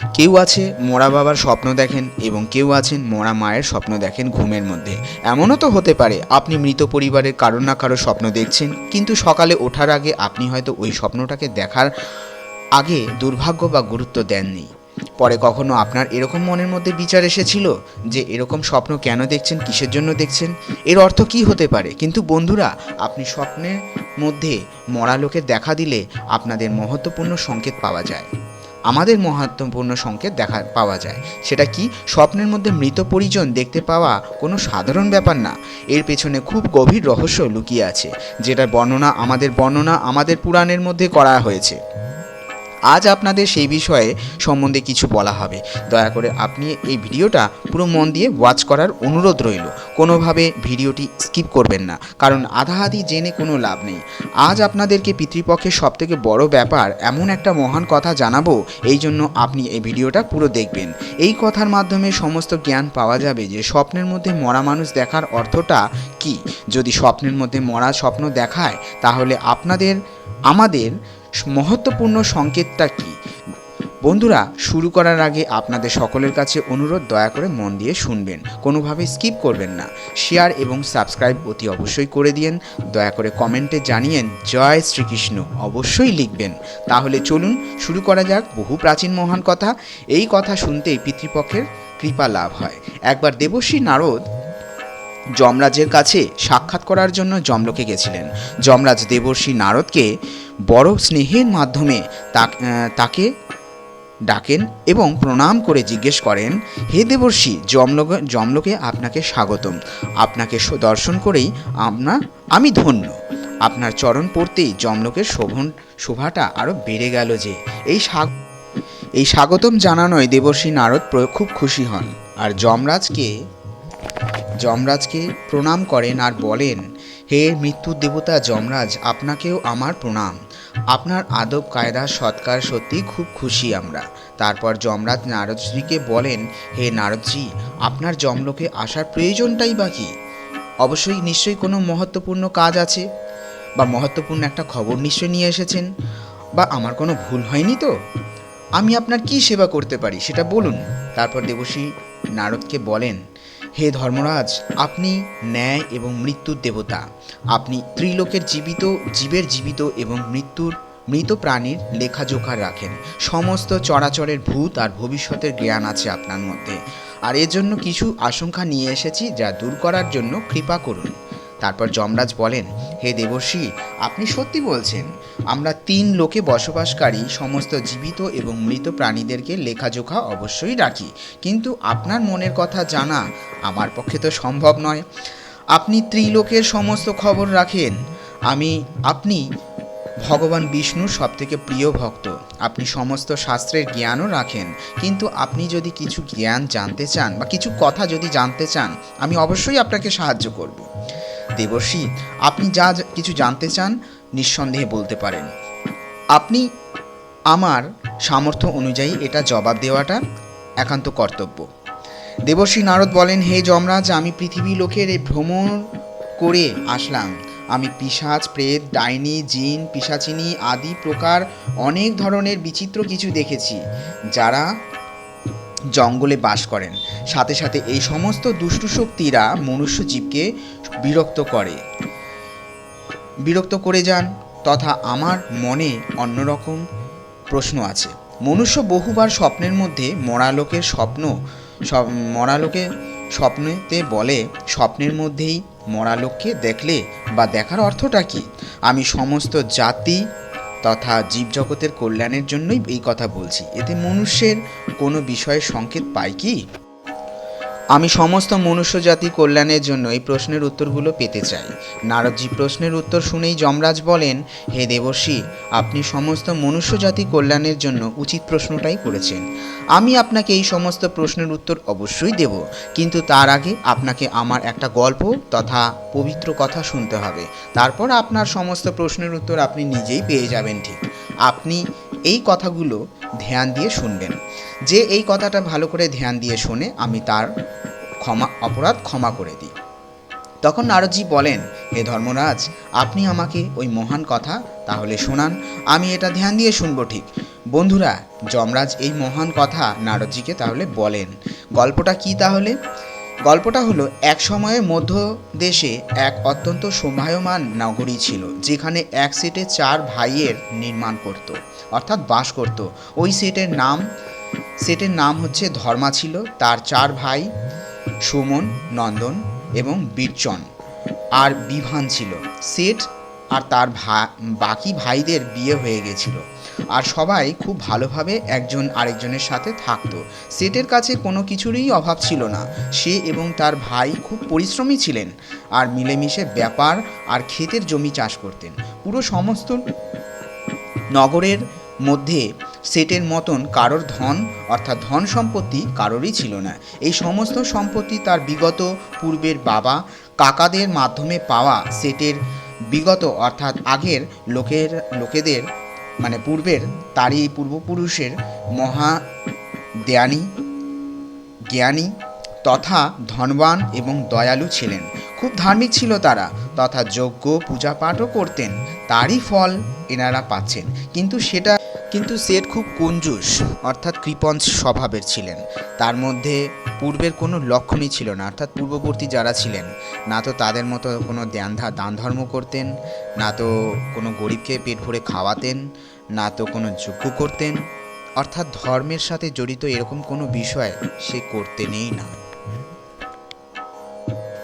কেউ আছে মরা বাবার স্বপ্ন দেখেন এবং কেউ আছেন মরা মায়ের স্বপ্ন দেখেন ঘুমের মধ্যে। এমনও তো হতে পারে, আপনি মৃত পরিবারের কারও না কারও স্বপ্ন দেখছেন, কিন্তু সকালে ওঠার আগে আপনি হয়তো ওই স্বপ্নটাকে দেখার আগে দুর্ভাগ্য বা গুরুত্ব দেননি। পরে কখনো আপনার এরকম মনের মধ্যে বিচার এসেছিল যে এরকম স্বপ্ন কেন দেখছেন, কিসের জন্য দেখছেন? এর অর্থ কি হতে পারে? কিন্তু বন্ধুরা, আপনি স্বপ্নের মধ্যে মরা লোকের দেখা দিলে আপনাদের মহত্বপূর্ণ সংকেত পাওয়া যায়। আমাদের মহত্বপূর্ণ সংকেত দেখা, পাওয়া যায়। সেটা কি? স্বপ্নের মধ্যে মৃত পরিজন দেখতে পাওয়া কোনো সাধারণ ব্যাপার না। এর পেছনে খুব গভীর রহস্য লুকিয়ে আছে, যেটার বর্ণনা আমাদের বর্ণনা আমাদের পুরাণের মধ্যে করা হয়েছে। আজ আপনাদের সেই বিষয়ে সম্বন্ধে কিছু বলা হবে। দয়া করে আপনি এই ভিডিওটা পুরো মন দিয়ে ওয়াচ করার অনুরোধ রইল। কোনোভাবে ভিডিওটি স্কিপ করবেন না, কারণ আধা আধি জেনে কোনো লাভ নেই। আজ আপনাদেরকে পিতৃপক্ষের সবথেকে বড় ব্যাপার এমন একটা মহান কথা জানাব, এই জন্য আপনি এই ভিডিওটা পুরো দেখবেন। এই কথার মাধ্যমে সমস্ত জ্ঞান পাওয়া যাবে যে স্বপ্নের মধ্যে মরা মানুষ দেখার অর্থটা কি। যদি স্বপ্নের মধ্যে মরা স্বপ্ন দেখায়, তাহলে আপনাদের, আমাদের মহত্বপূর্ণ সংকেতটা কি? বন্ধুরা, শুরু করার আগে আপনাদের সকলের কাছে অনুরোধ, দয়া করে মন দিয়ে শুনবেন। কোনোভাবে স্কিপ করবেন না। শেয়ার এবং সাবস্ক্রাইব অতি অবশ্যই করে দিয়েন। দয়া করে কমেন্টে জানিয়েন, জয় শ্রীকৃষ্ণ। অবশ্যই লিখবেন। তাহলে চলুন, শুরু করা যাক বহু প্রাচীন মহান কথা। এই কথা শুনতেই পিতৃপক্ষের কৃপা লাভ হয়। একবার দেবশ্রী নারদ যমরাজের কাছে সাক্ষাৎ করার জন্য যমলোকে গেছিলেন। যমরাজ দেবর্ষী নারদকে বড় স্নেহের মাধ্যমে তাক- ডাকেন এবং প্রণাম করে জিজ্ঞেস করেন, হে দেবর্ষী যমলোকে যমলোকে আপনাকে স্বাগতম। আপনাকে দর্শন করেই আপনা, আমি ধন্য। আপনার চরণ পড়তেই যমলোকের শোভন, শোভাটা আরও বেড়ে গেল যে, এই এই স্বাগতম জানানোয় দেবর্ষী নারদ খুব খুশি হন। আর যমরাজকে যমরাজকে প্রণাম করেন আর বলেন, হে মৃত্যুর দেবতা যমরাজ, আপনাকেও আমার প্রণাম। আপনার আদব, কায়দা, সৎকার সত্যি খুব খুশি আমরা। তারপর যমরাজ নারদজিকে বলেন, হে নারদজি, আপনার যমলোকে আসার প্রয়োজনটাই বাকি অবশ্যই নিশ্চয়ই কোনো মহত্বপূর্ণ কাজ আছে? বা মহত্বপূর্ণ একটা খবর নিশ্চয়ই নিয়ে এসেছেন? বা আমার কোনো ভুল হয়নি তো? আমি আপনার কি সেবা করতে পারি, সেটা বলুন। তারপর দেবশ্রী নারদকে বলেন হে ধর্মরাজ, আপনি ন্যায় এবং মৃত্যুর দেবতা। আপনি ত্রিলোকের জীবিত, জীবের জীবিত এবং মৃত্যুর মৃত প্রাণীর লেখাজোখা রাখেন। সমস্ত চরাচরের ভূত আর ভবিষ্যতের জ্ঞান আছে আপনার মধ্যে। আর এজন্য জন্য কিছু আশঙ্কা নিয়ে এসেছি যা দূর করার জন্য কৃপা করুন। তারপর যমরাজ বলেন, হে দেবর্ষী, আপনি সত্যি বলছেন, আমরা তিন লোকে বসবাসকারী সমস্ত জীবিত এবং মৃত প্রাণীদেরকে লেখাজোখা অবশ্যই রাখি। কিন্তু আপনার মনের কথা জানা আমার পক্ষে তো সম্ভব নয়। আপনি ত্রিলোকের সমস্ত খবর রাখেন। আমি, আপনি ভগবান বিষ্ণুর সবথেকে প্রিয় ভক্ত। আপনি সমস্ত শাস্ত্রের জ্ঞানও রাখেন। কিন্তু আপনি যদি কিছু জ্ঞান জানতে চান বা কিছু কথা যদি জানতে চান, আমি অবশ্যই আপনাকে সাহায্য করব। দেবর্ষী, আপনি যা কিছু জানতে চান নিঃসন্দেহে বলতে পারেন। আপনি আমার সামর্থ্য অনুযায়ী এটা জবাব দেওয়াটা একান্ত কর্তব্য। দেবশ্রী নারদ বলেন, হে যমরাজ, আমি পৃথিবী লোকের এই ভ্রমণ করে আসলাম। আমি পিশাচ, প্রেত, ডাইনি, জিন পিসাচিনি আদি প্রকার অনেক ধরনের বিচিত্র কিছু দেখেছি, যারা জঙ্গলে বাস করেন। সাথে সাথে এই সমস্ত দুষ্টু শক্তিরা মনুষ্য জীবকে বিরক্ত করে। বিরক্ত করে যান তথা আমার মনে অন্যরকম প্রশ্ন আছে। মনুষ্য বহুবার স্বপ্নের মধ্যে মরালোকের স্বপ্ন মরালোকে স্বপ্নেতে বলে, স্বপ্নের মধ্যেই মরালোককে দেখলে বা দেখার অর্থটা কি? আমি সমস্ত জাতি তথা জীবজগতের কল্যাণের জন্যই এই কথা বলছি। এতে মনুষ্যের কোনো বিষয়ে সংকেত পাই কি? আমি সমস্ত মনুষ্য জাতি কল্যাণের জন্য এই প্রশ্নের উত্তরগুলো পেতে চাই। নারদজি প্রশ্নের উত্তর শুনেই যমরাজ বলেন, হে দেবর্ষী, আপনি সমস্ত মনুষ্য জাতি কল্যাণের জন্য উচিত প্রশ্নটাই করেছেন। আমি আপনাকে এই সমস্ত প্রশ্নের উত্তর অবশ্যই দেব, কিন্তু তার আগে আপনাকে আমার একটা গল্প তথা পবিত্র কথা শুনতে হবে। তারপর আপনার সমস্ত প্রশ্নের উত্তর আপনি নিজেই পেয়ে যাবেন ঠিক। আপনি এই কথাগুলো ধ্যান দিয়ে শুনবেন। যে এই কথাটা ভালো করে ধ্যান দিয়ে শোনে, আমি তার ক্ষমা, অপরাধ ক্ষমা করে দিই। তখন নারদজি বলেন, হে ধর্মরাজ, আপনি আমাকে ওই মহান কথা তাহলে শোনান, আমি এটা ধ্যান দিয়ে শুনব ঠিক। বন্ধুরা, যমরাজ এই মহান কথা নারদজিকে তাহলে বলেন। গল্পটা কি তাহলে? গল্পটা হলো, এক সময়ে মধ্য দেশে এক অত্যন্ত শোভায়মান নগরী ছিল, যেখানে এক সেটে চার ভাইয়ের নির্মাণ করত, অর্থাৎ বাস করত। ওই সেটের নাম সেটের নাম হচ্ছে ধর্মা ছিল, তার চার ভাই, সুমন, নন্দন এবং বীরচন আর বিভান ছিল। সেট আর তার ভা, বাকি ভাইদের বিয়ে হয়ে গেছিল। আর সবাই খুব ভালোভাবে একজন আরেকজনের সাথে থাকতো। সেটের কাছে কোনো কিছুরই অভাব ছিল না। সে এবং তার ভাই খুব পরিশ্রমী ছিলেন আর মিলেমিশে ব্যাপার আর ক্ষেতের জমি চাষ করতেন। পুরো সমস্ত নগরের মধ্যে সেটের মতন কারোর ধন, অর্থাৎ ধন সম্পত্তি কারোরই ছিল না। এই সমস্ত সম্পত্তি তার বিগত পূর্বের বাবা কাকাদের মাধ্যমে পাওয়া সেটের বিগত, অর্থাৎ আগের লোকের, লোকেদের মানে পূর্বের, তারই পূর্বপুরুষের মহা দেয়ানি জ্ঞানী তথা ধনবান এবং দয়ালু ছিলেন। খুব ধার্মিক ছিল তারা, তথা যজ্ঞ পূজা পাঠও করতেন, তারই ফল এনারা পাচ্ছেন। কিন্তু সেটা কিন্তু সেট খুব কঞ্জুস, অর্থাৎ কৃপণ স্বভাবের ছিলেন। তার মধ্যে পূর্বের কোনো লক্ষণই ছিল না, অর্থাৎ পূর্ববর্তী যারা ছিলেন, না তো তাদের মতো কোনো দান দান ধর্ম করতেন, না তো কোনো গরিবকে পেট ভরে খাওয়াতেন, না তো কোনো যজ্ঞ করতেন। অর্থাৎ ধর্মের সাথে জড়িত এরকম কোনো বিষয় সে করতেনই না।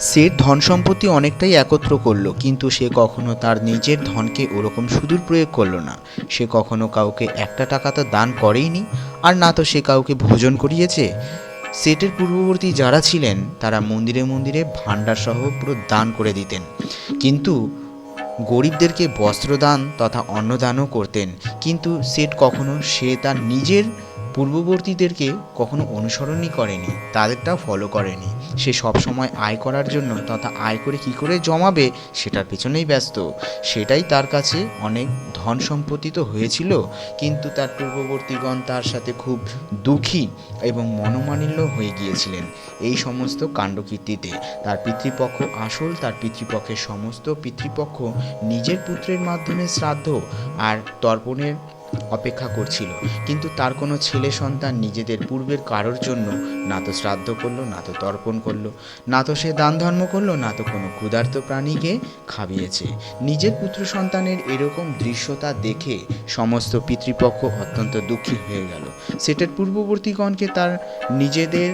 সে ধন সম্পত্তি অনেকটাই একত্র করল, কিন্তু সে কখনো তার নিজের ধনকে ওরকম সুদূর প্রয়োগ করল না। সে কখনো কাউকে একটা টাকা তো দান করেইনি, আর না তো সে কাউকে ভোজন করিয়েছে। সেটের পূর্ববর্তী যারা ছিলেন, তারা মন্দিরে মন্দিরে ভাণ্ডার সহ পুরো দান করে দিতেন। কিন্তু গরিবদেরকে বস্ত্রদান তথা অন্নদানও করতেন, কিন্তু সেট কখনো সে তার নিজের পূর্ববর্তীদেরকে কখনো অনুসরণই করেনি, তাদেরটাও ফলো করেনি। সে সবসময় আয় করার জন্য তথা আয় করে কি করে জমাবে সেটার পেছনেই ব্যস্ত। সেটাই তার কাছে অনেক ধন সম্পত্তি তো হয়েছিল, কিন্তু তার পূর্ববর্তীগণ তার সাথে খুব দুঃখী এবং মনোমালিন্য হয়ে গিয়েছিলেন এই সমস্ত কাণ্ডকীর্তিতে। তার পিতৃপক্ষ আসল, তার পিতৃপক্ষের সমস্ত পিতৃপক্ষ নিজের পুত্রের মাধ্যমে শ্রাদ্ধ আর তর্পণের অপেক্ষা করছিল। কিন্তু তার কোনো ছেলে সন্তান নিজেদের পূর্বের কারোর জন্য না তো শ্রাদ্ধ করল, না তো তর্পণ করল, না তো সে দান ধর্ম করল, না তো কোনো ক্ষুধার্ত প্রাণীকে খাবিয়েছে। নিজের পুত্র সন্তানের এরকম দৃশ্যতা দেখে সমস্ত পিতৃপক্ষ অত্যন্ত দুঃখী হয়ে গেল। সেটের পূর্ববর্তীগণকে তার নিজেদের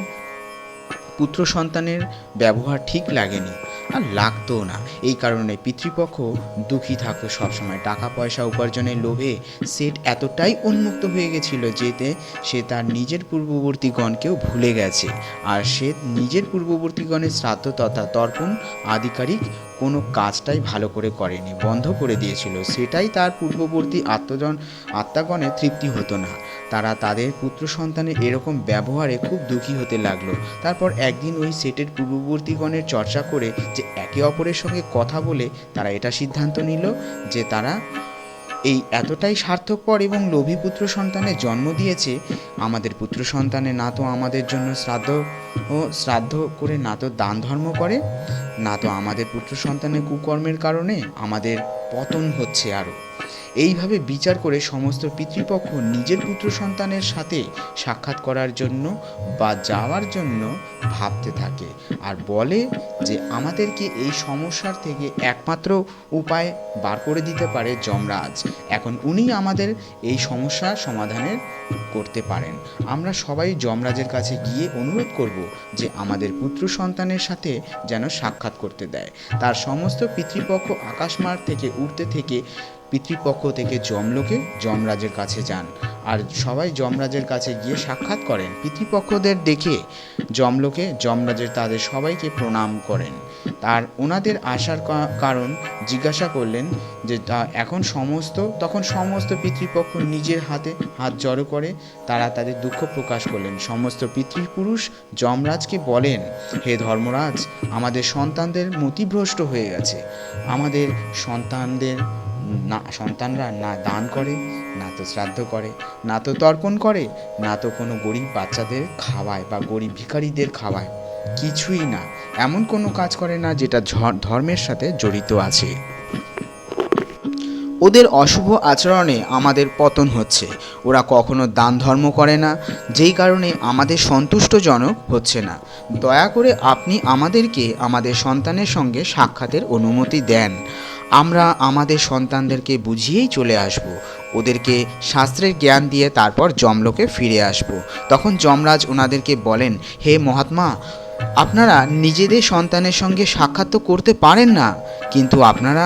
পুত্র সন্তানের ব্যবহার ঠিক লাগেনি আর লাগতোও না। এই কারণে পিতৃপক্ষ দুঃখী থাকতো সবসময়। টাকা, পয়সা উপার্জনের লোভে সেট এতটাই উন্মুক্ত হয়ে গেছিল যেতে সে তার নিজের পূর্ববর্তীগণকেও ভুলে গেছে। আর সে নিজের পূর্ববর্তীগণের শ্রাদ্ধ তথা তর্পণ আধিকারিক কোনো কাজটাই ভালো করে করেনি, বন্ধ করে দিয়েছিল। সেটাই তার পূর্ববর্তী আত্মজন আত্মাগণে তৃপ্তি হতো না। তারা তাদের পুত্র সন্তানের এরকম ব্যবহারে খুব দুঃখী হতে লাগল। তারপর একদিন ওই সেটের পূর্ববর্তীগণের চর্চা করে যে একে অপরের সঙ্গে কথা বলে তারা এটা সিদ্ধান্ত নিল যে তারা এই এতটাই স্বার্থপর এবং লোভী পুত্র সন্তানের জন্ম দিয়েছে, আমাদের পুত্র সন্তানে না তো আমাদের জন্য শ্রাদ্ধ ও শ্রাদ্ধ করে না তো দান ধর্ম করে, না তো আমাদের পুত্র সন্তানের কুকর্মের কারণে আমাদের পতন হচ্ছে আরও এইভাবে বিচার করে সমস্ত পিতৃপক্ষ নিজের পুত্র সন্তানের সাথে সাক্ষাৎ করার জন্য বা যাওয়ার জন্য ভাবতে থাকে আর বলে যে আমাদেরকে এই সমস্যার থেকে একমাত্র উপায় বার করে দিতে পারে যমরাজ। এখন উনি আমাদের এই সমস্যার সমাধানের করতে পারেন। আমরা সবাই যমরাজের কাছে গিয়ে অনুরোধ করব যে আমাদের পুত্র সন্তানের সাথে যেন সাক্ষাৎ করতে দেয়। তার সমস্ত পিতৃপক্ষ আকাশমার্গ থেকে উঠতে থেকে পিতৃপক্ষ থেকে যমলোকে যমরাজের কাছে যান। আর সবাই যমরাজের কাছে গিয়ে সাক্ষাৎ করেন। পিতৃপক্ষদের দেখে যমলোকে যমরাজের তাদের সবাইকে প্রণাম করেন। তার ওনাদের আসার কারণ জিজ্ঞাসা করলেন যে এখন সমস্ত তখন সমস্ত পিতৃপক্ষ নিজের হাতে হাত জড়ো করে তারা তাদের দুঃখ প্রকাশ করলেন। সমস্ত পিতৃপুরুষ যমরাজকে বলেন, হে ধর্মরাজ, আমাদের সন্তানদের মতিভ্রষ্ট হয়ে গেছে। আমাদের সন্তানদের না সন্তানরা না দান করে, না তো শ্রাদ্ধ করে, না তো তর্পণ করে, না তো কোনো গরিব বাচ্চাদের খাওয়ায় বা গরিব ভিখারিদের খাওয়ায়। কিছুই না। এমন কোনো কাজ করে না যেটা ধর্মের সাথে জড়িত আছে। ওদের অশুভ আচরণে আমাদের পতন হচ্ছে। ওরা কখনো দান ধর্ম করে না, যেই কারণে আমাদের সন্তুষ্টজনক হচ্ছে না। দয়া করে আপনি আমাদেরকে আমাদের সন্তানের সঙ্গে সাক্ষাতের অনুমতি দেন। আমরা আমাদের সন্তানদেরকে বুঝিয়েই চলে আসব। ওদেরকে শাস্ত্রের জ্ঞান দিয়ে তারপর জমলোকে ফিরে আসব। তখন যমরাজ ওনাদেরকে বলেন, হে মহাত্মা, আপনারা নিজেদের সন্তানের সঙ্গে সাক্ষাৎ তো করতে পারেন না, কিন্তু আপনারা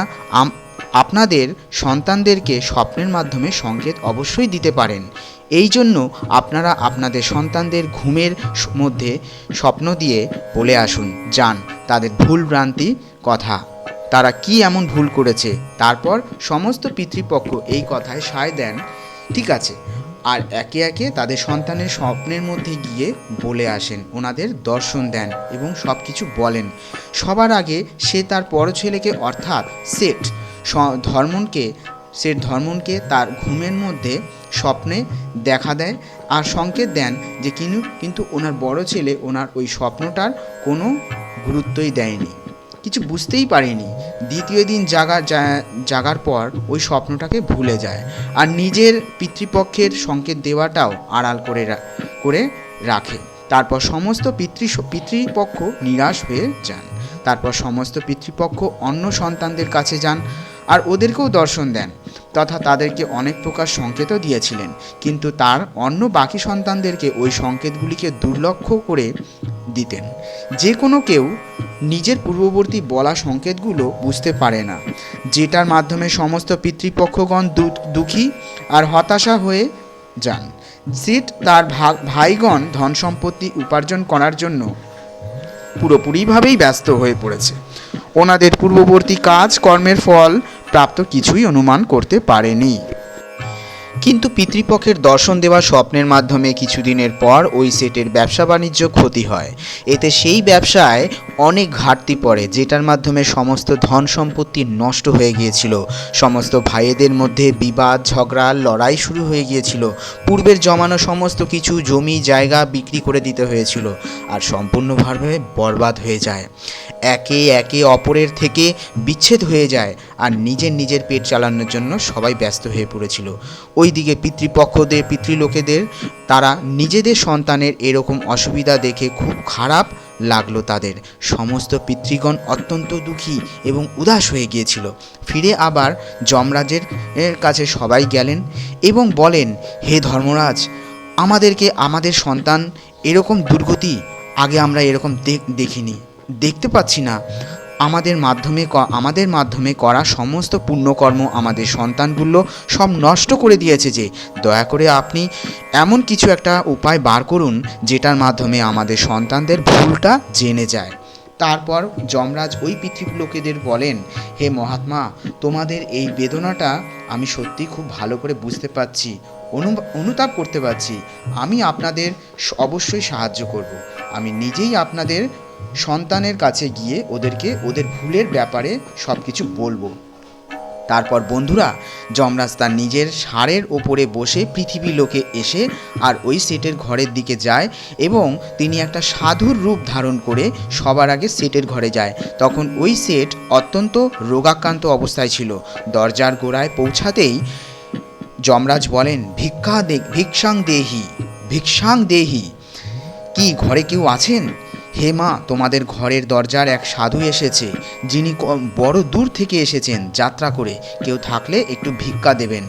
আপনাদের সন্তানদেরকে স্বপ্নের মাধ্যমে সংকেত অবশ্যই দিতে পারেন। এই জন্য আপনারা আপনাদের সন্তানদের ঘুমের মধ্যে স্বপ্ন দিয়ে বলে আসুন। যান, তাদের ভুল ভ্রান্তি, কথা। তারা কি এমন ভুল করেছে? তারপর সমস্ত পিতৃপক্ষ এই কথায় সায় দেন, ঠিক আছে। আর একে একে তাদের সন্তানের স্বপ্নের মধ্যে গিয়ে বলে আসেন, ওনাদের দর্শন দেন এবং সব কিছু বলেন। সবার আগে সে তার বড় ছেলেকে, অর্থাৎ সেট ধর্মনকে সেট ধর্মনকে তার ঘুমের মধ্যে স্বপ্নে দেখা দেয় আর সংকেত দেন যে কিন্তু কিন্তু ওনার বড় ছেলে ওনার ওই স্বপ্নটার কোনো গুরুত্বই দেয়নি। কিছু বুঝতেই পারিনি। দ্বিতীয় দিন জাগা জাগার পর ওই স্বপ্নটাকে ভুলে যায় আর নিজের পিতৃপক্ষের সংকেত দেওয়াটাও আড়াল করে করে রাখে। তারপর সমস্ত পিতৃ, পিতৃপক্ষ নিরাশ হয়ে যান। তারপর সমস্ত পিতৃপক্ষ অন্য সন্তানদের কাছে যান। আর ওদেরকেও দর্শন দেন, তথা তাদেরকে অনেক প্রকার সংকেতও দিয়েছিলেন। কিন্তু তার অন্য বাকি সন্তানদেরকে ওই সংকেতগুলিকে দুর্লক্ষ করে দিতেন। যে কোনো কেউ নিজের পূর্ববর্তী বলা সংকেতগুলো বুঝতে পারে না, যেটার মাধ্যমে সমস্ত পিতৃপক্ষগণ দুঃখী আর হতাশা হয়ে যান। সিট তার ভাইগণ ধন সম্পত্তি উপার্জন করার জন্য পুরোপুরিভাবেই ব্যস্ত হয়ে পড়েছে। ওনাদের পূর্ববর্তী কাজ কর্মের ফল প্রাপ্ত কিছুই অনুমান করতে পারেনি। কিন্তু পিতৃপক্ষের দর্শন দেওয়া স্বপ্নের মাধ্যমে কিছুদিনের পর ওই সেটের ব্যবসা বাণিজ্য ক্ষতি হয়। এতে সেই ব্যবসায় অনেক ঘাটতি পড়ে, যেটার মাধ্যমে সমস্ত ধন সম্পত্তি নষ্ট হয়ে গিয়েছিল। সমস্ত ভাইয়েদের মধ্যে বিবাদ, ঝগড়া, লড়াই শুরু হয়ে গিয়েছিল। পূর্বের জমানো সমস্ত কিছু জমি, জায়গা বিক্রি করে দিতে হয়েছিল আর সম্পূর্ণভাবে বরবাদ হয়ে যায়। একে একে অপরের থেকে বিচ্ছেদ হয়ে যায় আর নিজের নিজের পেট চালানোর জন্য সবাই ব্যস্ত হয়ে পড়েছিল। ওইদিকে পিতৃপক্ষদের, পিতৃলোকেদের, তারা নিজেদের সন্তানের এরকম অসুবিধা দেখে খুব খারাপ লাগল তাদের। সমস্ত পিতৃগণ অত্যন্ত দুঃখী এবং উদাস হয়ে গিয়েছিল। ফিরে আবার যমরাজের কাছে সবাই গেলেন এবং বলেন, হে ধর্মরাজ, আমাদেরকে আমাদের সন্তান এরকম দুর্গতি আগে আমরা এরকম দেখ- দেখিনি। দেখতে পাচ্ছি না। আমাদের মাধ্যমে আমাদের মাধ্যমে করা সমস্ত পুণ্যকর্ম আমাদের সন্তানগুলো সব নষ্ট করে দিয়েছে যে, দয়া করে আপনি এমন কিছু একটা উপায় বার করুন যেটার মাধ্যমে আমাদের সন্তানদের ভুলটা জেনে যায়। তারপর যমরাজ ওই পিতৃলোকেদের বলেন, হে মহাত্মা, তোমাদের এই বেদনাটা আমি সত্যি খুব ভালো করে বুঝতে পারছি, অনু, অনুতাপ করতে পারছি। আমি আপনাদের অবশ্যই সাহায্য করব। আমি নিজেই আপনাদের সন্তানের কাছে গিয়ে ওদেরকে, ওদের ভুলের ব্যাপারে সব কিছু বলব। তারপর বন্ধুরা, যমরাজ তার নিজের ষাঁড়ের ওপরে বসে পৃথিবী লোকে এসে আর ওই সেটের ঘরের দিকে যায় এবং তিনি একটা সাধুর রূপ ধারণ করে সবার আগে সেটের ঘরে যায়। তখন ওই সেট অত্যন্ত রোগাক্রান্ত অবস্থায় ছিল। দরজার গোড়ায় পৌঁছাতেই যমরাজ বলেন, ভিক্ষা দে, ভিক্ষাং দেহি ভিক্ষাং দেহি। কি, ঘরে কেউ আছেন? হে মা, তোমাদের ঘরের দরজার এক সাধু এসেছে, যিনি বড় দূর থেকে এসেছেন যাত্রা করে। কেউ থাকলে একটু ভিক্ষা দেবেন।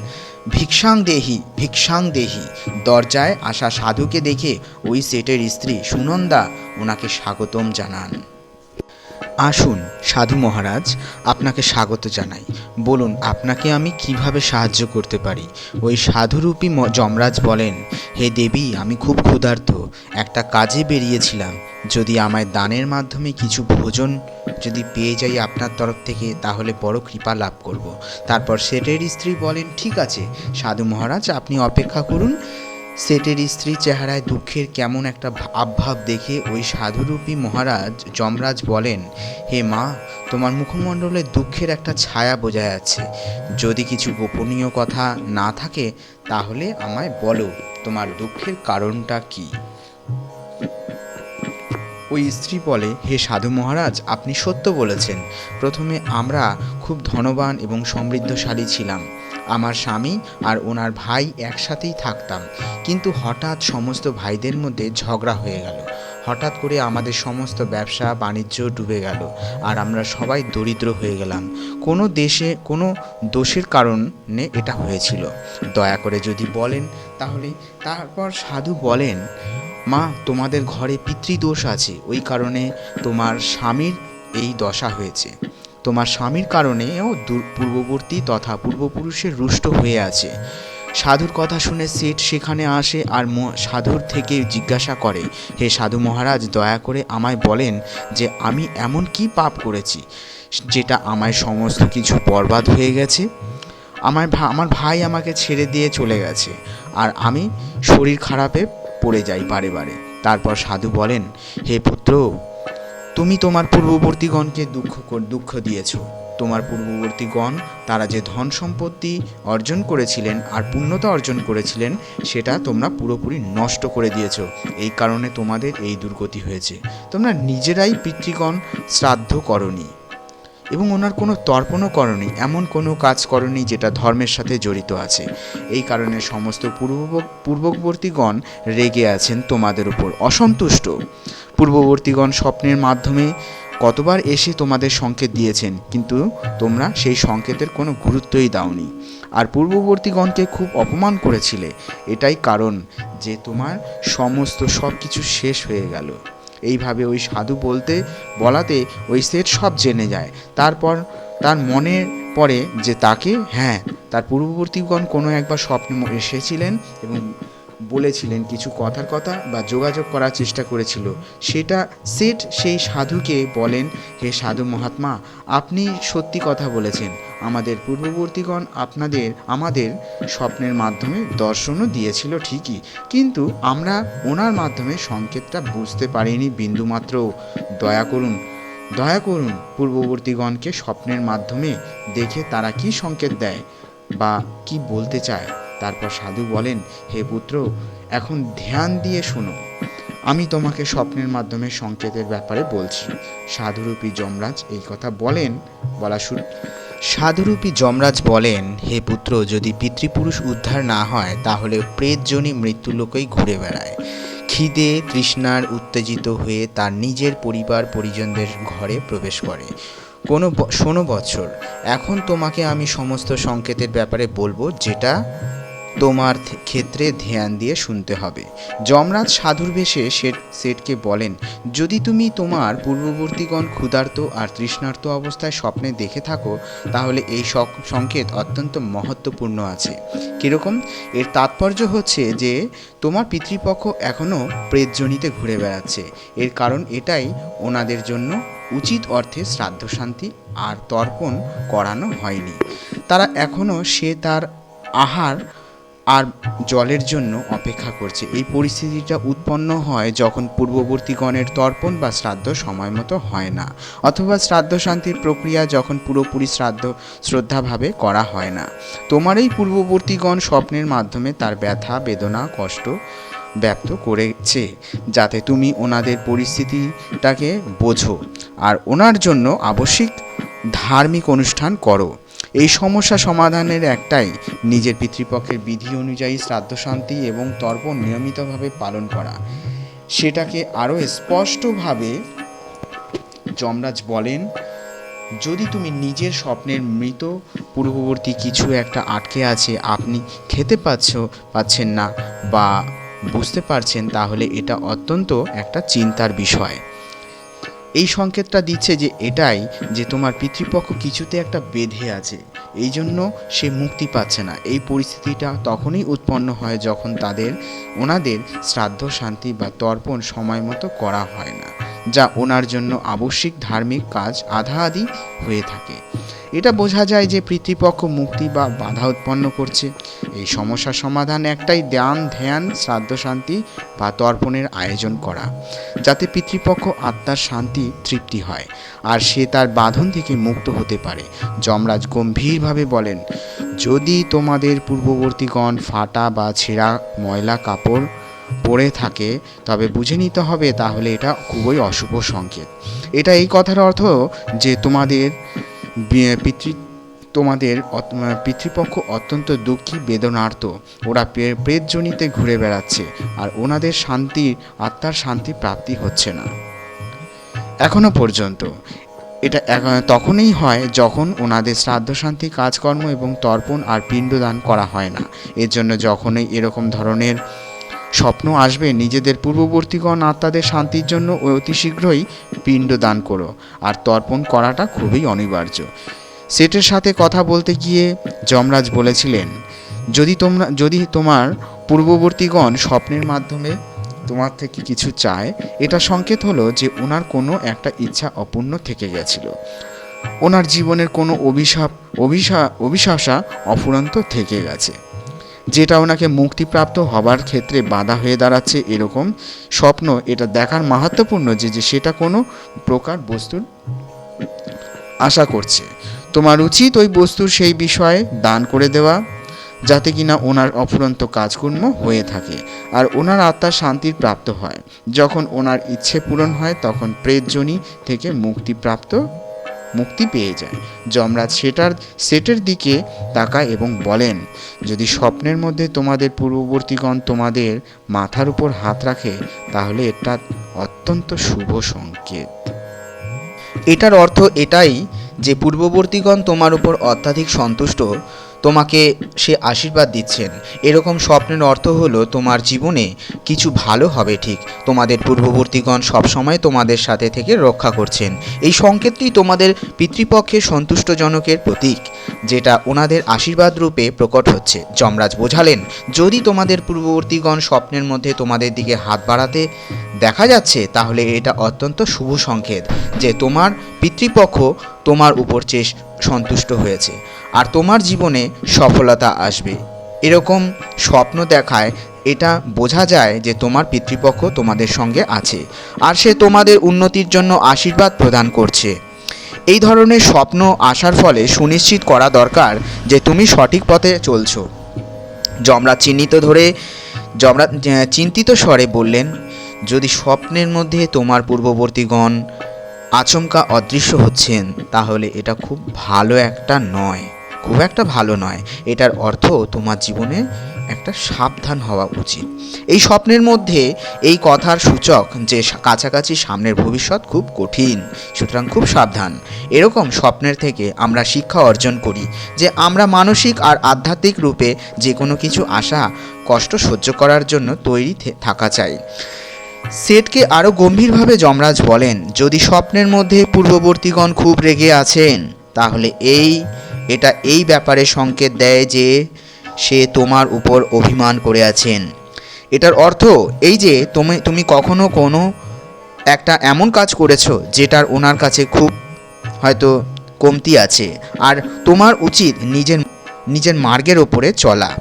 ভিক্ষাং দেহি ভিক্ষাং দেহি। দরজায় আসা সাধুকে দেখে ওই সেটের স্ত্রী সুনন্দা ওনাকে স্বাগতম জানান। আসুন, সাধু মহারাজ, আপনাকে স্বাগত জানাই। বলুন, আপনাকে আমি কীভাবে সাহায্য করতে পারি? ওই সাধুরূপী যমরাজ বলেন, হে দেবী, আমি খুব ক্ষুধার্ত। একটা কাজে বেরিয়েছিলাম। যদি আমায় দানের মাধ্যমে কিছু ভোজন যদি পেয়ে যাই আপনার তরফ থেকে, তাহলে বড় কৃপা লাভ করব। তারপর সেটের স্ত্রী বলেন, ঠিক আছে, সাধু মহারাজ, আপনি অপেক্ষা করুন। সেটের স্ত্রী চেহারায় দুঃখের কেমন একটা আবভাব দেখে ওই সাধুরূপী মহারাজ যমরাজ বলেন, হে মা, তোমার মুখমণ্ডলে দুঃখের একটা ছায়া বোঝা যাচ্ছে যদি কিছু গোপনীয় কথা না থাকে, তাহলে আমায় বলো, তোমার দুঃখের কারণটা কি? ওই স্ত্রী বলে, হে সাধু মহারাজ, আপনি সত্য বলেছেন। প্রথমে আমরা খুব ধনবান এবং সমৃদ্ধশালী ছিলাম। আমার স্বামী আর ওনার ভাই একসাথেই থাকতাম। কিন্তু হঠাৎ সমস্ত ভাইদের মধ্যে ঝগড়া হয়ে গেল। হঠাৎ করে আমাদের সমস্ত ব্যবসা, বাণিজ্য ডুবে গেল আর আমরা সবাই দরিদ্র হয়ে গেলাম। কোনো দেশে, কোনো দোষের কারণে এটা হয়েছিল। দয়া করে যদি বলেন, তাহলে তারপর সাধু বলেন, মা, তোমাদের ঘরে পিতৃদোষ আছে। ওই কারণে তোমার স্বামীর এই দশা হয়েছে। তোমার স্বামীর কারণেও পূর্ববর্তী তথা পূর্বপুরুষের রুষ্ট হয়ে আছে। সাধুর কথা শুনে সেট সেখানে আসে আর সাধুর থেকে জিজ্ঞাসা করে, হে সাধু মহারাজ, দয়া করে আমায় বলেন যে আমি এমন কি পাপ করেছি, যেটা আমায় সমস্ত কিছু বরবাদ হয়ে গেছে? আমার আমার ভাই আমাকে ছেড়ে দিয়ে চলে গেছে, আর আমি শরীর খারাপে পড়ে যাই বারে বারে। তারপর সাধু বলেন, হে পুত্র তুমি তোমার পূর্ববর্তীগণকে দুঃখ দুঃখ দিয়েছ, তোমার পূর্ববর্তীগণ তারা যে ধন সম্পত্তি অর্জন করেছিলেন আর পূর্ণতা অর্জন করেছিলেন, সেটা তোমরা পুরোপুরি নষ্ট করে দিয়েছ। এই কারণে তোমাদের এই দুর্গতি হয়েছে। তোমরা নিজেরাই পিতৃগণ শ্রাদ্ধ করনি এবং ওনার কোনো তর্পণও করনি, এমন কোনো কাজ করনি যেটা ধর্মের সাথে জড়িত আছে। এই কারণে সমস্ত পূর্ব পূর্ববর্তীগণ রেগে আছেন তোমাদের উপর। অসন্তুষ্ট। পূর্ববর্তীগণ স্বপ্নের মাধ্যমে কতবার এসে তোমাদের সংকেত দিয়েছেন, কিন্তু তোমরা সেই সংকেতের কোনো গুরুত্বই দাওনি। আর পূর্ববর্তীগণকে খুব অপমান করেছিলে, এটাই কারণ যে তোমার সমস্ত সব কিছু শেষ হয়ে গেল। এইভাবে ওই সাধু বলতে, বলাতে ওই সেট সব জেনে যায়। তারপর তার মনে পড়ে যে তাকে হ্যাঁ তার পূর্ববর্তীগণ কোনো একবার স্বপ্নে এসেছিলেন এবং বলেছিলেন, কিছু কথার কথা বা যোগাযোগ করার চেষ্টা করেছিল। সেটা সেট সেই সাধুকে বলেন, হে সাধু মহাত্মা, আপনি সত্যি কথা বলেছেন। আমাদের পূর্ববর্তীগণ আপনাদের, আমাদের স্বপ্নের মাধ্যমে দর্শনও দিয়েছিল ঠিকই। কিন্তু আমরা ওনার মাধ্যমে সংকেতটা বুঝতে পারিনি বিন্দুমাত্র। দয়া করুন দয়া করুন পূর্ববর্তীগণকে স্বপ্নের মাধ্যমে দেখে তারা কি সংকেত দেয় বা কি বলতে চায়। তারপর সাধু বলেন, হে পুত্র, এখন ধ্যান দিয়ে শোনো। আমি তোমাকে স্বপ্নের মাধ্যমে সংকেতের ব্যাপারে বলছি। সাধুরূপী যমরাজ এই কথা বলেন, বলা শুরু সাধুরূপী যমরাজ বলেন, হে পুত্র, যদি পিতৃপুরুষ উদ্ধার না হয়, তাহলে প্রেতজনী মৃত্যুলোকেই ঘুরে বেড়ায়। খিদে, তৃষ্ণার উত্তেজিত হয়ে তার নিজের পরিবার পরিজনদের ঘরে প্রবেশ করে। কোনো শোনো বৎসর, এখন তোমাকে আমি সমস্ত সংকেতের ব্যাপারে বলব, যেটা তোমার ক্ষেত্রে ধ্যান দিয়ে শুনতে হবে। যমরাজ সাধুর বেশে শেঠ সেটকে বলেন, যদি তুমি তোমার পূর্ববর্তীগণ ক্ষুধার্ত আর তৃষ্ণার্ত অবস্থায় স্বপ্নে দেখে থাকো, তাহলে এই সংকেত অত্যন্ত মহত্বপূর্ণ আছে। কীরকম? এর তাৎপর্য হচ্ছে যে, তোমার পিতৃপক্ষ এখনও প্রেতজনিতে ঘুরে বেড়াচ্ছে। এর কারণ এটাই, ওনাদের জন্য উচিত অর্থে শ্রাদ্ধ শান্তি আর তর্পণ করানো হয়নি। তারা এখনও সে তার আহার আর জলের জন্য অপেক্ষা করছে। এই পরিস্থিতিটা উৎপন্ন হয় যখন পূর্ববর্তীগণের তর্পণ বা শ্রাদ্ধ সময় মতো হয় না, অথবা শ্রাদ্ধ শান্তির প্রক্রিয়া যখন পুরোপুরি শ্রাদ্ধ শ্রদ্ধাভাবে করা হয় না। তোমার এই পূর্ববর্তীগণ স্বপ্নের মাধ্যমে তার ব্যথা, বেদনা, কষ্ট ব্যক্ত করেছে, যাতে তুমি ওনাদের পরিস্থিতিটাকে বোঝো, আর ওনার জন্য আবশ্যিক ধার্মিক অনুষ্ঠান করো। এই সমস্যা সমাধানের একটাই, নিজের পিতৃপক্ষের বিধি অনুযায়ী শ্রাদ্ধ শান্তি এবং তর্পণ নিয়মিতভাবে পালন করা। সেটাকে আরও স্পষ্টভাবে যমরাজ বলেন, যদি তুমি নিজের স্বপ্নের মৃত পূর্ববর্তী কিছু একটা আটকে আছে, আপনি খেতে পাচ্ছ, পাচ্ছেন না বা বুঝতে পারছেন, তাহলে এটা অত্যন্ত একটা চিন্তার বিষয়। এই সংকেতটা দিচ্ছে যে এটাই যে তোমার পিতৃপক্ষ কিছুতে একটা বেঁধে আছে। এই জন্য সে মুক্তি পাচ্ছে না। এই পরিস্থিতিটা তখনই উৎপন্ন হয় যখন তাদের, ওনাদের শ্রাদ্ধ, শান্তি বা তর্পণ সময় মতো করা হয় না। যা ওনার জন্য আবশ্যিক ধার্মিক কাজ আধা আধি হয়ে থাকে। এটা বোঝা যায় যে পিতৃপক্ষ মুক্তি বা বাধা উৎপন্ন করছে। এই সমস্যার সমাধান একটাই ধ্যান ধ্যান, শ্রাদ্ধ, শান্তি বা তর্পণের আয়োজন করা, যাতে পিতৃপক্ষ আত্মার শান্তি তৃপ্তি হয়। আর সে তার বাঁধন থেকে মুক্ত হতে পারে। যমরাজ গম্ভীরভাবে বলেন, যদি তোমাদের পূর্ববর্তীগণ ফাটা বা ছেঁড়া ময়লা কাপড় পড়ে থাকে, তবে বুঝে নিতে হবে তাহলে এটা খুবই অশুভ সংকেত। এটা এই কথার অর্থ যে তোমাদের পিতৃ, তোমাদের পিতৃপক্ষ অত্যন্ত দুঃখী, বেদনার্ত। ওরা প্রেতজনিতে ঘুরে বেড়াচ্ছে, আর ওনাদের শান্তি, আত্মার শান্তি প্রাপ্তি হচ্ছে না। এখনও পর্যন্ত। এটা তখনই হয় যখন ওনাদের শ্রাদ্ধ শান্তি কাজকর্ম এবং তর্পণ আর পিণ্ডদান করা হয় না। এর জন্য যখনই এরকম ধরনের স্বপ্ন আসবে, নিজেদের পূর্ববর্তীগণ আত্মাদের শান্তির জন্য অতি শীঘ্রই পিণ্ড দান করো। আর তর্পণ করাটা খুবই অনিবার্য। সেটের সাথে কথা বলতে গিয়ে যমরাজ বলেছিলেন, যদি তোমরা, যদি তোমার পূর্ববর্তীগণ স্বপ্নের মাধ্যমে তোমার থেকে কিছু চায়, এটা সংকেত হলো যে ওনার কোনো একটা ইচ্ছা অপূর্ণ থেকে গেছিল। ওনার জীবনের কোনো অভিশাপ, অভিশা, অভিশাসা অফুরন্ত থেকে গেছে। যেটা ওনাকে মুক্তিপ্রাপ্ত হবার ক্ষেত্রে বাধা হয়ে দাঁড়াচ্ছে এরকম স্বপ্ন, এটা দেখার মাহাত্মপূর্ণ যে যে সেটা কোনো প্রকার বস্তুর আশা করছে। তোমার উচিত ওই বস্তুর সেই বিষয়ে দান করে দেওয়া, যাতে কিনা ওনার অফুরন্ত কাজকর্ম হয়ে থাকে আর ওনার আত্মার শান্তির প্রাপ্ত হয়। যখন ওনার ইচ্ছে পূরণ হয়, তখন প্রেতজনী থেকে মুক্তিপ্রাপ্ত মুক্তি পেয়ে যায়। যমরাজ সেটার, সেটের দিকে তাকায় এবং বলেন, যদি স্বপ্নের মধ্যে তোমাদের পূর্ববর্তীগণ তোমাদের মাথার উপর হাত রাখে, তাহলে এটা অত্যন্ত শুভ সংকেত। এটার অর্থ এটাই যে পূর্ববর্তীগণ তোমার উপর অত্যাধিক সন্তুষ্ট তোমাকে সে আশীর্বাদ দিচ্ছেন। এরকম স্বপ্নের অর্থ হলো তোমার জীবনে কিছু ভালো হবে ঠিক। তোমাদের পূর্ববর্তীগণ সবসময় তোমাদের সাথে থেকে রক্ষা করছেন। এই সংকেতটি তোমাদের পিতৃপক্ষের সন্তুষ্টজনকের প্রতীক, যেটা ওনাদের আশীর্বাদ রূপে প্রকট হচ্ছে। যমরাজ বোঝালেন, যদি তোমাদের পূর্ববর্তীগণ স্বপ্নের মধ্যে তোমাদের দিকে হাত বাড়াতে দেখা যাচ্ছে তাহলে এটা অত্যন্ত শুভ সংকেত যে তোমার পিতৃপক্ষ তোমার উপর চেয়ে সন্তুষ্ট হয়েছে আর তোমার জীবনে সফলতা আসবে। এরকম স্বপ্ন দেখায় এটা বোঝা যায় যে তোমার পিতৃপক্ষ তোমাদের সঙ্গে আছে আর সে তোমাদের উন্নতির জন্য আশীর্বাদ প্রদান করছে। এই ধরনের স্বপ্ন আসার ফলে সুনিশ্চিত করা দরকার যে তুমি সঠিক পথে চলছো। যমরাজ চিহ্নিত ধরে যমরাজ আহ, চিন্তিত স্বরে বললেন যদি স্বপ্নের মধ্যে তোমার পূর্ববর্তীগণ আচমকা অদৃশ্য হচ্ছেন, তাহলে এটা খুব ভালো একটা নয়। খুব একটা ভালো নয়। এটার অর্থ তোমার জীবনে একটা সাবধান হওয়া উচিত। এই স্বপ্নের মধ্যে এই কথার সূচক যে কাছাকাছি সামনের ভবিষ্যৎ খুব কঠিন, সুতরাং খুব সাবধান। এরকম স্বপ্নের থেকে আমরা শিক্ষা অর্জন করি যে আমরা মানসিক আর আধ্যাত্মিক রূপে যে কোনো কিছু আশা, কষ্ট সহ্য করার জন্য তৈরি থাকা চাই। সেটকে আরও গম্ভীরভাবে যমরাজ বলেন, যদি স্বপ্নের মধ্যে পূর্ববর্তীগণ খুব রেগে আছেন, তাহলে এই, এটা এই ব্যাপারে সংকেত দেয় যে সে তোমার উপর অভিমান করে আছেন। এটার অর্থ, এই যে তুমি তুমি কখনো কোনো একটা এমন কাজ করেছ যেটার ওনার কাছে খুব হয়তো কমতি আছে, আর তোমার উচিত নিজের নিজের মার্গের ওপরে চলা।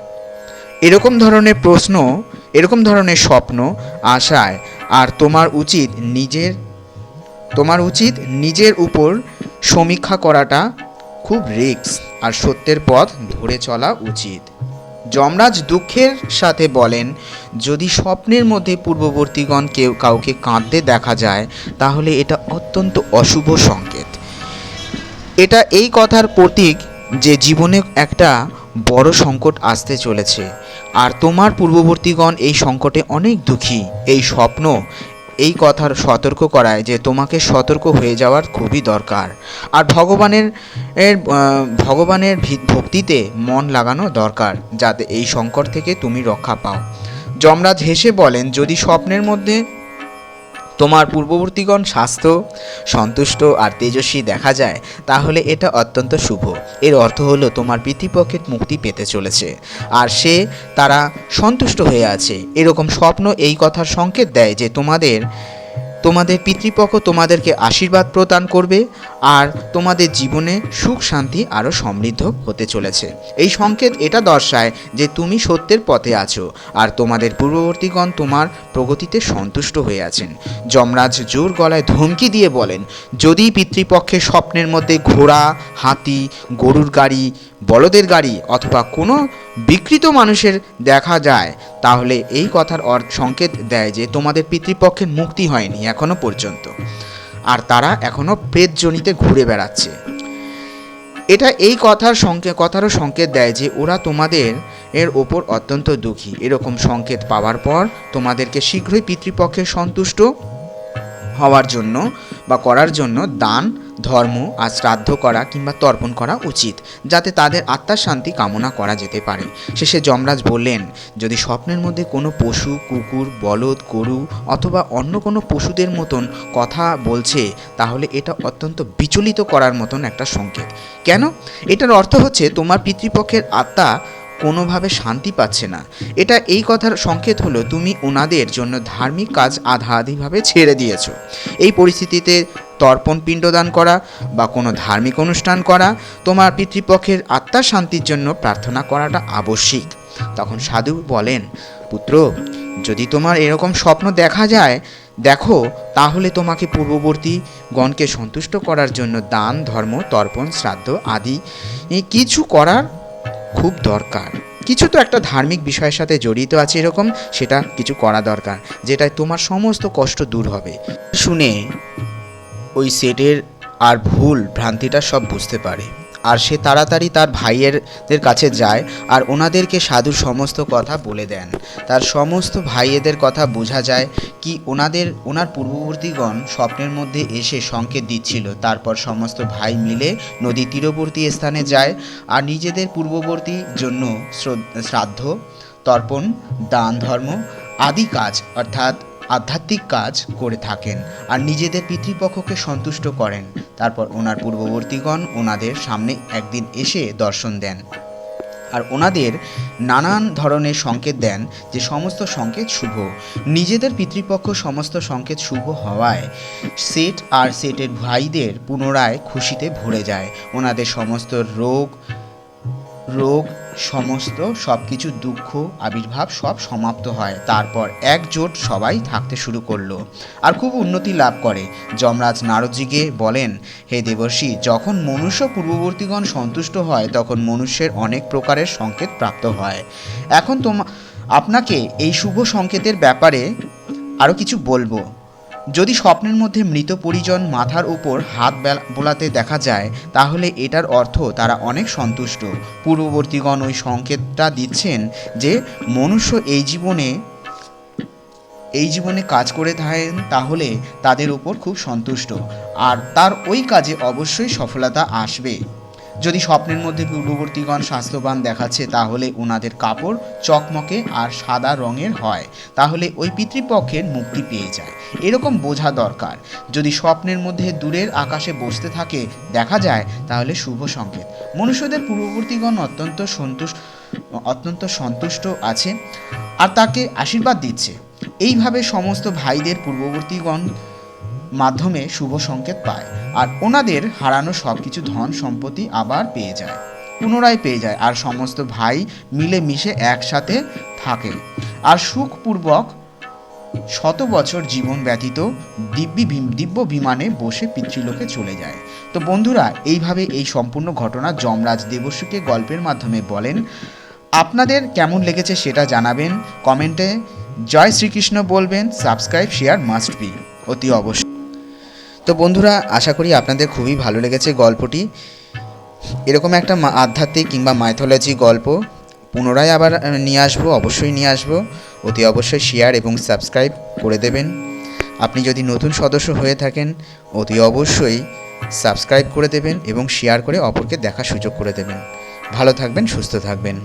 এরকম ধরনের প্রশ্ন এরকম ধরনের স্বপ্ন, আশায়, আর তোমার উচিত নিজের, তোমার উচিত নিজের উপর সমীক্ষা করাটা খুব রিস্ক আর সত্যের পথ ধরে চলা উচিত। যমরাজ দুঃখের সাথে বলেন, যদি স্বপ্নের মধ্যে পূর্ববর্তীগণ কেউ কাউকে কাঁদতে দেখা যায়, তাহলে এটা অত্যন্ত অশুভ সংকেত। এটা এই কথার প্রতীক যে জীবনে একটা বড় সংকট আসতে চলেছে। আর তোমার পূর্ববর্তীগণ এই সংকটে অনেক দুঃখী। এই স্বপ্ন, এই কথার সতর্ক করায় যে তোমাকে সতর্ক হয়ে যাওয়ার খুবই দরকার। আর ভগবানের, এর ভগবানের ভক্তিতে মন লাগানো দরকার, যাতে এই সংকট থেকে তুমি রক্ষা পাও। যমরাজ হেসে বলেন, যদি স্বপ্নের মধ্যে তোমার পূর্ববর্তীগণ স্বাস্থ্য, সন্তুষ্ট আর তেজস্বী দেখা যায়, তাহলে এটা অত্যন্ত শুভ। এর অর্থ হলো তোমার পিতৃপক্ষের মুক্তি পেতে চলেছে। আর সে তারা সন্তুষ্ট হয়ে আছে। এরকম স্বপ্ন এই কথার সংকেত দেয় যে তোমাদের তোমাদের পিতৃপক্ষ তোমাদেরকে আশীর্বাদ প্রদান করবে আর তোমাদের জীবনে সুখ, শান্তি আরও সমৃদ্ধ হতে চলেছে। এই সংকেত এটা দর্শায় যে তুমি সত্যের পথে আছো আর তোমাদের পূর্ববর্তীগণ তোমার প্রগতিতে সন্তুষ্ট হয়ে আছেন। যমরাজ জোর গলায় ধমকি দিয়ে বলেন, যদি পিতৃপক্ষের স্বপ্নের মধ্যে ঘোড়া, হাতি, গরুর গাড়ি, বলদের গাড়ি অথবা কোনো বিকৃত মানুষের দেখা যায়, তাহলে এই কথার অর্থ সংকেত দেয় যে তোমাদের পিতৃপক্ষের মুক্তি হয়নি। এখনও পর্যন্ত। আর তারা এখনও প্রেতজনিতে ঘুরে বেড়াচ্ছে। এটা এই কথার সংকেত কথারও সংকেত দেয় যে ওরা তোমাদের এর ওপর অত্যন্ত দুঃখী। এরকম সংকেত পাওয়ার পর তোমাদেরকে শীঘ্রই পিতৃপক্ষের সন্তুষ্ট হওয়ার জন্য বা করার জন্য দান ধর্ম আর শ্রাদ্ধ করা কিংবা তর্পণ করা উচিত, যাতে তাদের আত্মার শান্তি কামনা করা যেতে পারে। শেষে যমরাজ বললেন, যদি স্বপ্নের মধ্যে কোনো পশু, কুকুর, বলদ, গরু অথবা অন্য কোনো পশুদের মতন কথা বলছে, তাহলে এটা অত্যন্ত বিচলিত করার মতন একটা সংকেত। কেন? এটার অর্থ হচ্ছে তোমার পিতৃপক্ষের আত্মা কোনোভাবে শান্তি পাচ্ছে না। এটা এই কথার সংকেত হলো, তুমি ওনাদের জন্য ধার্মিক কাজ আধা আধিভাবে ছেড়ে দিয়েছ। এই পরিস্থিতিতে তর্পণ পিণ্ডদান করা বা কোনো ধার্মিক অনুষ্ঠান করা, তোমার পিতৃপক্ষের আত্মার শান্তির জন্য প্রার্থনা করাটা আবশ্যিক। তখন সাধু বলেন, পুত্র, যদি তোমার এরকম স্বপ্ন দেখা যায়, দেখো, তাহলে তোমাকে পূর্ববর্তী গণকে সন্তুষ্ট করার জন্য দান, ধর্ম, তর্পণ, শ্রাদ্ধ আদি কিছু করার খুব দরকার। কিছু তো একটা ধার্মিক বিষয়ের সাথে জড়িত আছে এরকম, সেটা কিছু করা দরকার, যেটায় তোমার সমস্ত কষ্ট দূর হবে। শুনে ওই সেটের আর ভুল ভ্রান্তিটা সব বুঝতে পারে। আর সে তাড়াতাড়ি তার ভাইয়েরদের কাছে যায় আর ওনাদেরকে সাধুর সমস্ত কথা বলে দেন। তার সমস্ত ভাইয়েদের কথা বোঝা যায় কি ওনাদের, ওনার পূর্ববর্তীগণ স্বপ্নের মধ্যে এসে সংকেত দিচ্ছিল। তারপর সমস্ত ভাই মিলে নদী তীরবর্তী স্থানে যায় আর নিজেদের পূর্ববর্তী জন্য শ্রাদ্ধ, তর্পণ দান ধর্ম আদি কাজ, অর্থাৎ আধ্যাত্মিক কাজ করে থাকেন আর নিজেদের পিতৃপক্ষকে সন্তুষ্ট করেন। তারপর ওনার পূর্ববর্তীগণ ওনাদের সামনে একদিন এসে দর্শন দেন আর ওনাদের নানান ধরনের সংকেত দেন যে সমস্ত সংকেত শুভ। নিজেদের পিতৃপক্ষ সমস্ত সংকেত শুভ হওয়ায় সেট আর সেটের ভাইদের পুনরায় খুশিতে ভরে যায়। ওনাদের সমস্ত রোগ রোগ সমস্ত সব কিছু দুঃখ, আবির্ভাব সব সমাপ্ত হয়। তারপর একজোট সবাই থাকতে শুরু করল আর খুব উন্নতি লাভ করে। যমরাজ নারদজিকে বলেন, হে দেবর্ষি, যখন মনুষ্য পূর্ববর্তীগণ সন্তুষ্ট হয়, তখন মনুষ্যের অনেক প্রকারের সংকেত প্রাপ্ত হয়। এখন তোমা, আপনাকে এই শুভ সংকেতের ব্যাপারে আরও কিছু বলব। যদি স্বপ্নের মধ্যে মৃত পরিজন মাথার উপর হাত বেলা- বোলাতে দেখা যায়, তাহলে এটার অর্থ তারা অনেক সন্তুষ্ট। পূর্ববর্তীগণ ওই সংকেতটা দিচ্ছেন যে, মনুষ্য এই জীবনে এই জীবনে কাজ করে থাকেন, তাহলে তাদের উপর খুব সন্তুষ্ট। আর তার ওই কাজে অবশ্যই সফলতা আসবে। যদি স্বপ্নের মধ্যে পূর্ববর্তীগণ স্বাস্থ্যবান দেখাচ্ছে, তাহলে ওনাদের কাপড় চকমকে আর সাদা রঙের হয়। তাহলে ওই পিতৃপক্ষের মুক্তি পেয়ে যায়। এরকম বোঝা দরকার। যদি স্বপ্নের মধ্যে দূরের আকাশে বসতে থাকে, দেখা যায়, তাহলে শুভ সংকেত। মনুষ্যদের পূর্ববর্তীগণ অত্যন্ত সন্তুষ্ট অত্যন্ত সন্তুষ্ট আছে আর তাকে আশীর্বাদ দিচ্ছে। এইভাবে সমস্ত ভাইদের পূর্ববর্তীগণ মাধ্যমে শুভ সংকেত পায়। আর ওনাদের হারানো সব কিছু ধন সম্পত্তি আবার পেয়ে যায়। পুনরায় পেয়ে যায়। আর সমস্ত ভাই মিলেমিশে একসাথে থাকে। আর সুখপূর্বক শত বছর জীবন ব্যতীত দিব্যি দিব্য বিমানে বসে পিতৃলোকে চলে যায়। তো বন্ধুরা, এইভাবে এই সম্পূর্ণ ঘটনা যমরাজ দেবশ্রীকে গল্পের মাধ্যমে বলেন। আপনাদের কেমন লেগেছে সেটা জানাবেন। কমেন্টে জয় শ্রীকৃষ্ণ বলবেন। Subscribe, share must be. অতি অবশ্যই। তো বন্ধুরা, আশা করি আপনাদের খুবই ভালো লেগেছে গল্পটি। এরকম একটা আধ্যাত্মিক কিংবা মাইথোলজি গল্প পুনরায় আবার নিয়ে আসব, অবশ্যই নিয়ে আসব। অতি অবশ্যই শেয়ার এবং সাবস্ক্রাইব করে দেবেন। আপনি যদি নতুন সদস্য হয়ে থাকেন, অতি অবশ্যই সাবস্ক্রাইব করে দেবেন এবং শেয়ার করে অপরকে দেখার সুযোগ করে দেবেন। ভালো থাকবেন, সুস্থ থাকবেন।